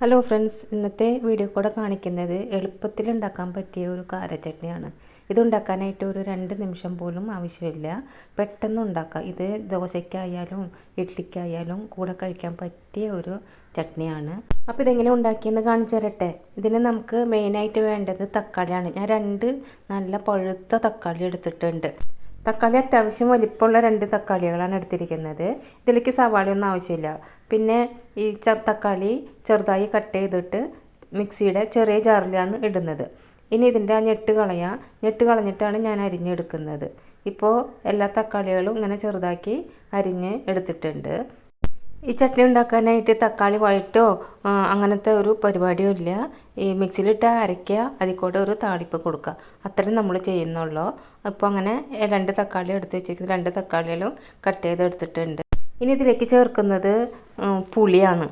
Hello friends ഇന്നത്തെ video കൂടെ കാണിക്കുന്നത് എളുപ്പത്തിൽ ഉണ്ടാക്കാൻ പറ്റിയ ഒരു കാര ചട്നിയാണ് ഇത് ഉണ്ടാക്കാനായിട്ട് ഒരു രണ്ട് നിമിഷം പോലും ആവശ്യമില്ല. പെട്ടെന്ന് ഉണ്ടാക്കാം. ഇത് ദോശയ്ക്കായാലും ഇഡ്ലിക്കായാലും കൂടെ കഴിക്കാൻ പറ്റിയ ഒരു ചട്നിയാണ്. അപ്പോൾ ഇതെങ്ങനെ ഉണ്ടാക്കിയെന്ന് കാണിച്ചു തരട്ടെ. ഇതിന് നമുക്ക് മെയിനായിട്ട് വേണ്ടത് തക്കാളിയാണ്. ഞാൻ രണ്ട് നല്ല പഴുത്ത തക്കാളി എടുത്തിട്ടുണ്ട്. തക്കാളി അത്യാവശ്യം വലിപ്പമുള്ള രണ്ട് തക്കാളികളാണ് എടുത്തിരിക്കുന്നത്. ഇതിലേക്ക് സവാളയൊന്നും ആവശ്യമില്ല. പിന്നെ ഈ തക്കാളി ചെറുതായി കട്ട് ചെയ്തിട്ട് മിക്സിയുടെ ചെറിയ ജാറിലാണ് ഇടുന്നത്. ഇനി ഇതിന്റെ ആ ഞെട്ട് കളയാം. ഞെട്ട് കളഞ്ഞിട്ടാണ് ഞാൻ അരിഞ്ഞെടുക്കുന്നത്. ഇപ്പോൾ എല്ലാ തക്കാളികളും ഇങ്ങനെ ചെറുതാക്കി അരിഞ്ഞ് എടുത്തിട്ടുണ്ട്. ഈ ചട്നി ഉണ്ടാക്കാനായിട്ട് തക്കാളി വഴറ്റോ അങ്ങനത്തെ ഒരു പരിപാടിയും ഇല്ല. ഈ മിക്സിയിലിട്ട് അരയ്ക്കുക അതിൽ കൂടെ ഒരു താളിപ്പ് കൊടുക്കുക. അത്രയും നമ്മൾ ചെയ്യുന്നുള്ളൂ. അപ്പോൾ അങ്ങനെ രണ്ട് തക്കാളി എടുത്ത് വെച്ചിരിക്കുന്നത് രണ്ട് തക്കാളികളും കട്ട് ചെയ്ത് എടുത്തിട്ടുണ്ട്. ഇനി ഇതിലേക്ക് ചേർക്കുന്നത് പുളിയാണ്.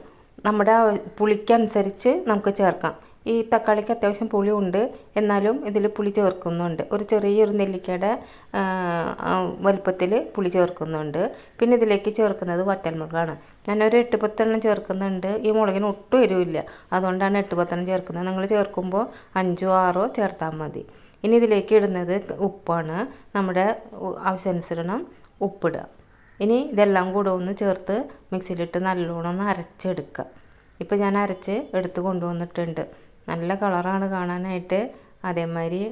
നമ്മുടെ പുളിക്കനുസരിച്ച് നമുക്ക് ചേർക്കാം. ഈ തക്കാളിക്ക് അത്യാവശ്യം പുളിയുണ്ട്. എന്നാലും ഇതിൽ പുളി ചേർക്കുന്നുണ്ട്. ഒരു ചെറിയൊരു നെല്ലിക്കയുടെ വലുപ്പത്തിൽ പുളി ചേർക്കുന്നുണ്ട്. പിന്നെ ഇതിലേക്ക് ചേർക്കുന്നത് വറ്റൽമുളകാണ്. ഞാനൊരു എട്ട് പത്തെണ്ണം ചേർക്കുന്നുണ്ട്. ഈ മുളകിന് ഒട്ടും എരിവില്ല. അതുകൊണ്ടാണ് എട്ട് പത്തെണ്ണം ചേർക്കുന്നത്. നിങ്ങൾ ചേർക്കുമ്പോൾ അഞ്ചോ ആറോ ചേർത്താൽ മതി. ഇനി ഇതിലേക്ക് ഇടുന്നത് ഉപ്പാണ്. നമ്മുടെ ആവശ്യാനുസരണം ഉപ്പിടുക. ഇനി ഇതെല്ലാം കൂടെ ഒന്ന് ചേർത്ത് മിക്സിയിലിട്ട് നല്ലോണം ഒന്ന് അരച്ചെടുക്കുക. ഇപ്പോൾ ഞാൻ അരച്ച് എടുത്ത് കൊണ്ടുവന്നിട്ടുണ്ട്. നല്ല കളറാണ് കാണാനായിട്ട്. അതേമാതിരി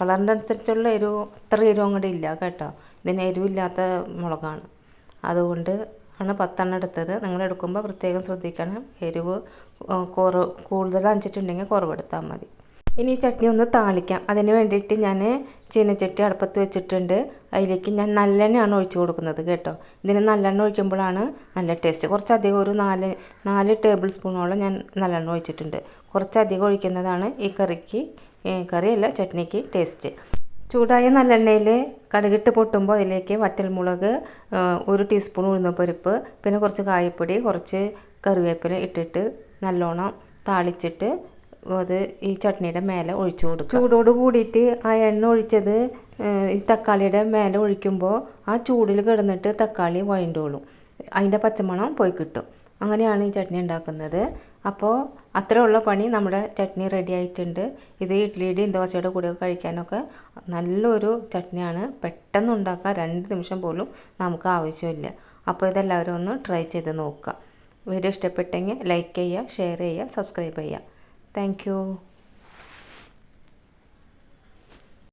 കളറിന്റെ അനുസരിച്ചുള്ള എരിവ് അത്ര എരിവ് അങ്ങോട്ട് ഇല്ല കേട്ടോ. ഇതിന് എരിവില്ലാത്ത മുളകാണ്. അതുകൊണ്ട് ആണ് പത്തെണ്ണം എടുത്തത്. നിങ്ങൾ എടുക്കുമ്പോൾ പ്രത്യേകം ശ്രദ്ധിക്കണം. എരിവ് കുറവ് കൂടുതൽ അഞ്ചിട്ടുണ്ടെങ്കിൽ കുറവെടുത്താൽ മതി. ഇനി ചട്നി ഒന്ന് താളിക്കാം. അതിന് വേണ്ടിയിട്ട് ഞാൻ ചീനച്ചട്ടി അടുപ്പത്ത് വെച്ചിട്ടുണ്ട്. അതിലേക്ക് ഞാൻ നല്ലെണ്ണയാണ് ഒഴിച്ചു കൊടുക്കുന്നത് കേട്ടോ. ഇതിന് നല്ലെണ്ണ ഒഴിക്കുമ്പോഴാണ് നല്ല ടേസ്റ്റ്. കുറച്ചധികം ഒരു നാല് നാല് ടേബിൾ സ്പൂണോളം ഞാൻ നല്ലെണ്ണ ഒഴിച്ചിട്ടുണ്ട്. കുറച്ചധികം ഒഴിക്കുന്നതാണ് ഈ കറിക്ക് കറിയല്ല ചട്നിക്ക് ടേസ്റ്റ്. ചൂടായ നല്ലെണ്ണയിൽ കടുകിട്ട് പൊട്ടുമ്പോൾ അതിലേക്ക് വറ്റൽമുളക് ഒരു ടീസ്പൂൺ ഉഴുന്നപ്പരിപ്പ് പിന്നെ കുറച്ച് കായപ്പൊടി കുറച്ച് കറിവേപ്പില ഇട്ടിട്ട് നല്ലോണം താളിച്ചിട്ട് അത് ഈ ചട്നിയുടെ മേലെ ഒഴിച്ചു കൊടുക്കും ചൂടോട് കൂടിയിട്ട് ആ എണ്ണ ഒഴിച്ചത് ഈ തക്കാളിയുടെ മേലെ ഒഴിക്കുമ്പോൾ ആ ചൂടിൽ കിടന്നിട്ട് തക്കാളി വഴണ്ടോളും. അതിന്റെ പച്ചമണം പോയി കിട്ടും. അങ്ങനെയാണ് ഈ ചട്നി ഉണ്ടാക്കുന്നത്. അപ്പോൾ അത്രയുള്ള പണി നമ്മുടെ ചട്നി റെഡി ആയിട്ടുണ്ട്. ഇത് ഇഡ്ഡലിയുടെയും ദോശയുടെ കൂടെ കഴിക്കാനൊക്കെ നല്ലൊരു ചട്നിയാണ്. പെട്ടെന്ന് ഉണ്ടാക്കാൻ രണ്ട് നിമിഷം പോലും നമുക്ക് ആവശ്യമില്ല. അപ്പോൾ ഇതെല്ലാവരും ഒന്ന് ട്രൈ ചെയ്ത് നോക്കുക. വീഡിയോ ഇഷ്ടപ്പെട്ടെങ്കിൽ ലൈക്ക് ചെയ്യുക ഷെയർ ചെയ്യുക സബ്സ്ക്രൈബ് ചെയ്യുക. Thank you.